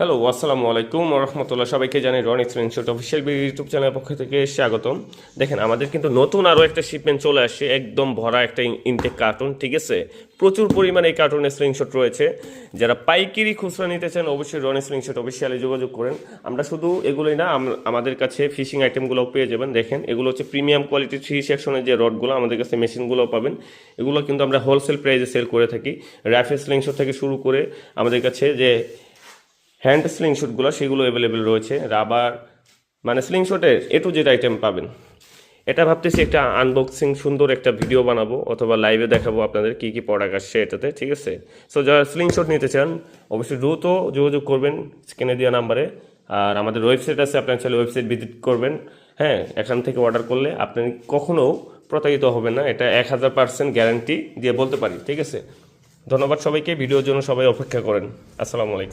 Hello আসসালামু আলাইকুম রহমতুল্লাহ। সবাইকে জানাই রন এক্সপেন্সিট অফিসিয়াল ইউটিউব চ্যানেলের পক্ষ থেকে স্বাগতম। দেখেন, আমাদের কিন্তু নতুন আরও একটা শিপমেন্ট চলে আসছে, একদম ভরা একটা ইনটেক কার্টুন ঠিক আছে? প্রচুর পরিমাণে এই কার্টুনের স্ক্রিনশট রয়েছে। যারা পাইকিরি খুচরা নিতে চান, অবশ্যই রন স্ক্রিনশট অফিসিয়ালে যোগাযোগ করেন। আমরা শুধু এগুলোই না, আম- আমাদের কাছে ফিশিং আইটেমগুলো পেয়ে যাবেন। দেখেন, এগুলো হচ্ছে প্রিমিয়াম কোয়ালিটি থ্রি সেকশনের যে রডগুলো আমাদের কাছে মেশিনগুলো পাবেন। এগুলো কিন্তু আমরা হোলসেল প্রাইসে সেল করে থাকি। র্যাফেল স্লিংশট থেকে শুরু করে আমাদের কাছে যে হ্যান্ড স্লিংশটগুলো সেগুলো অ্যাভেলেবেল রয়েছে। রাবার মানে স্লিংশটের এ টু জেড আইটেম পাবেন। এটা ভাবতেছি একটা আনবক্সিং সুন্দর একটা ভিডিও বানাবো, অথবা লাইভে দেখাবো আপনাদের কী কী প্রোডাক্ট আসছে এটাতে, ঠিক আছে? সো যারা স্লিংশট নিতে চান, অবশ্যই দ্রুত যোগাযোগ করবেন স্ক্রিনে দেওয়া নাম্বারে। আর আমাদের ওয়েবসাইট আছে, আপনার চাইলে ওয়েবসাইট ভিজিট করবেন। হ্যাঁ এখান থেকে অর্ডার করলে আপনি কখনও প্রতারিত হবেন না, এটা এক হাজার পার্সেন্ট গ্যারান্টি দিয়ে বলতে পারি, ঠিক আছে? ধন্যবাদ সবাইকে, ভিডিওর জন্য সবাই অপেক্ষা করেন। আসসালামু আলাইকুম।